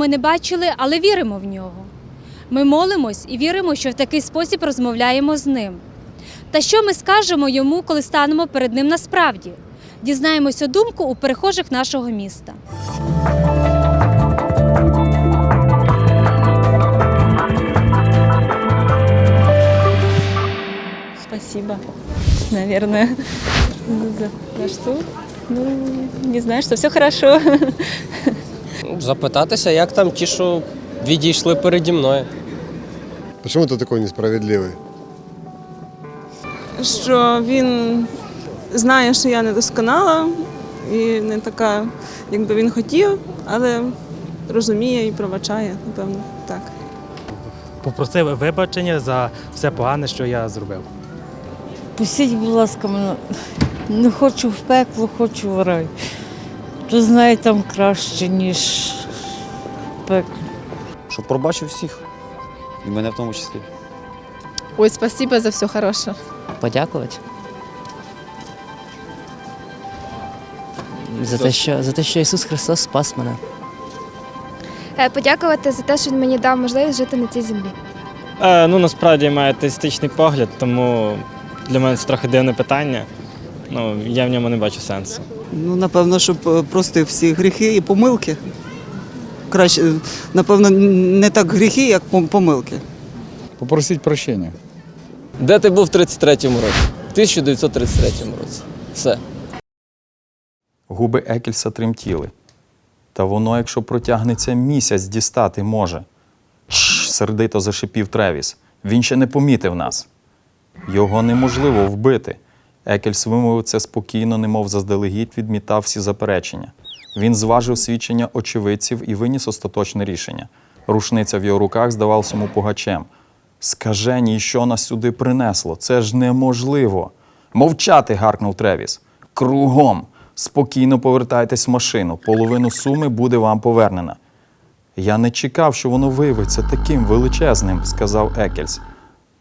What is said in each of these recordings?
ми не бачили, але віримо в нього. Ми молимось і віримо, що в такий спосіб розмовляємо з ним. Та що ми скажемо йому, коли станемо перед ним насправді? Дізнаємося думку у перехожих нашого міста. Спасибо, наверное. За, за что? Ну, не знаю, что все хорошо. Запитатися, як там ті, що відійшли переді мною. Почему ты такой несправедливый? що він знає, що я недосконала і не така, як би він хотів, але розуміє і пробачає, напевно, так. попросив вибачення за все погане, що я зробив. Пустіть, будь ласка, мене. Не хочу в пекло, хочу в рай. То знаю, там краще, ніж в пеклі. Щоб пробачив всіх. І мене в тому числі. Ой, спасибо за все хороше. подякувати. За те, що, за те, що Ісус Христос спас мене. Е, Подякувати за те, що він мені дав можливість жити на цій землі. Е, ну, насправді я маю атеїстичний погляд, тому для мене це трохи дивне питання. Ну, я в ньому не бачу сенсу. Ну, напевно, щоб е, простив всі гріхи і помилки. Краще, е, напевно, не так гріхи, як помилки. Попросить прощения. Де ти був в 33-му році? В 1933 році. Все. Губи Екельса тремтіли. Та воно, якщо протягнеться місяць, дістати може. Чш, сердито зашипів Тревіс. Він ще не помітив нас. Його неможливо вбити. Екельс вимовив це спокійно, немов заздалегідь відмітав всі заперечення. Він зважив свідчення очевидців і виніс остаточне рішення. Рушниця в його руках здавалася йому пугачем. Скажені, що нас сюди принесло? Це ж неможливо. Мовчати. гаркнув Тревіс. Кругом. Спокійно повертайтесь в машину. Половину суми буде вам повернена. Я не чекав, що воно виявиться таким величезним, сказав Екельс.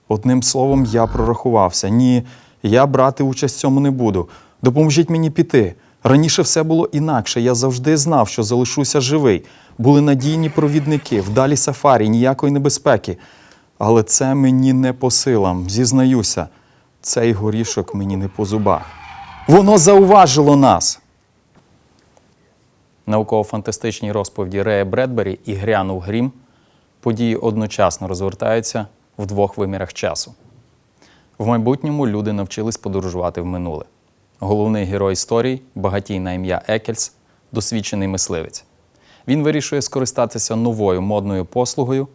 Одним словом, я прорахувався. Ні, я брати участь в цьому не буду. Допоможіть мені піти. Раніше все було інакше. Я завжди знав, що залишуся живий. Були надійні провідники, вдалі сафарі, ніякої небезпеки. Але це мені не по силам, зізнаюся. Цей горішок мені не по зубах. Воно зауважило нас. Науково-фантастичній розповіді Рея Бредбері і грянув грім події одночасно розвертаються в двох вимірах часу. В майбутньому люди навчились подорожувати в минуле. Головний герой історії, багатій на ім'я Екельс, досвідчений мисливець. Він вирішує скористатися новою модною послугою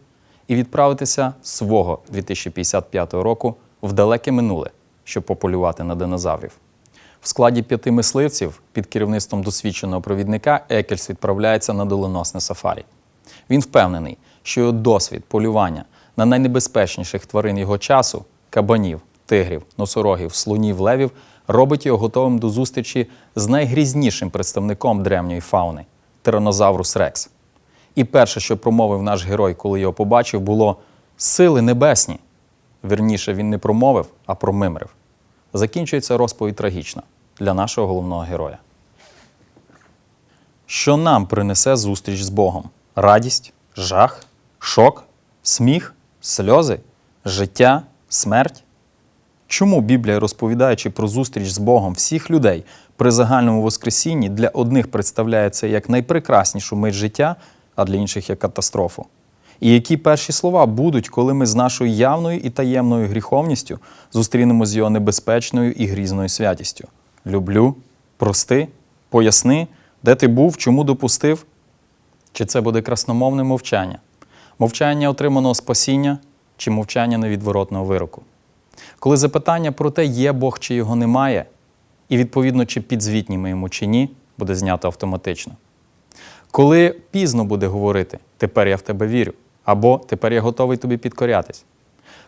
і відправитися свого 2055 року в далеке минуле, щоб пополювати на динозаврів. В складі п'яти мисливців під керівництвом досвідченого провідника Екельс відправляється на доленосне сафарі. Він впевнений, що його досвід полювання на найнебезпечніших тварин його часу кабанів, тигрів, носорогів, слонів, левів робить його готовим до зустрічі з найгрізнішим представником древньої фауни тиранозаврус Рекс. І перше, що промовив наш герой, коли його побачив, було сили небесні. Вірніше, він не промовив, а промимрив. Закінчується розповідь трагічно для нашого головного героя. Що нам принесе зустріч з Богом? Радість, жах, шок, сміх, сльози, життя, смерть? Чому Біблія, розповідаючи про зустріч з Богом всіх людей при загальному Воскресінні, для одних представляє це як найпрекраснішу мить життя, а для інших як катастрофу? І які перші слова будуть, коли ми з нашою явною і таємною гріховністю зустрінемо з його небезпечною і грізною святістю? Люблю, прости, поясни, де ти був, чому допустив? Чи це буде красномовне мовчання? Мовчання отриманого спасіння чи мовчання невідворотного вироку? Коли запитання про те, є Бог чи його немає, і відповідно, чи підзвітні ми йому чи ні, буде знято автоматично. Коли пізно буде говорити тепер я в тебе вірю, або тепер я готовий тобі підкорятись,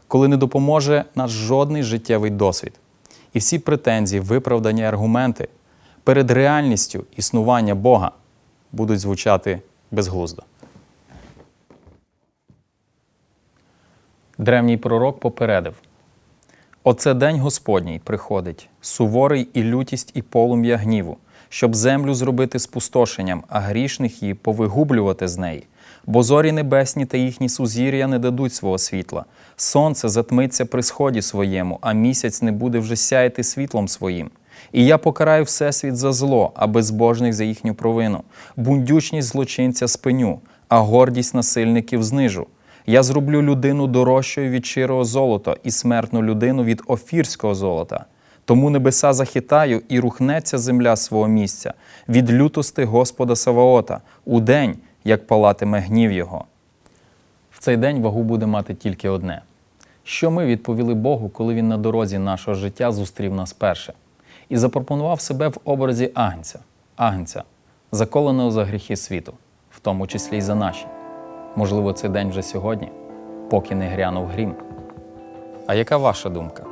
коли не допоможе наш жодний життєвий досвід, і всі претензії, виправдані аргументи перед реальністю існування Бога будуть звучати безглуздо. Древній пророк попередив: Оце день Господній приходить, суворий і лютість, і полум'я гніву, щоб землю зробити спустошенням, а грішних її повигублювати з неї, Бо зорі небесні та їхні сузір'я не дадуть свого світла. Сонце затмиться при сході своєму, а місяць не буде вже сяяти світлом своїм. І я покараю всесвіт за зло, а безбожних за їхню провину, бундючність злочинця спиню, а гордість насильників знижу. Я зроблю людину дорожчою від щирого золота і смертну людину від офірського золота. Тому небеса захитаю і рухнеться земля свого місця від лютости Господа Саваота у день, як палатиме гнів його. В цей день вагу буде мати тільки одне: що ми відповіли Богу, коли Він на дорозі нашого життя зустрів нас перше і запропонував себе в образі агнця, агнця, заколеного за гріхи світу, в тому числі й за наші. Можливо, цей день вже сьогодні, поки не грянув грім. А яка ваша думка?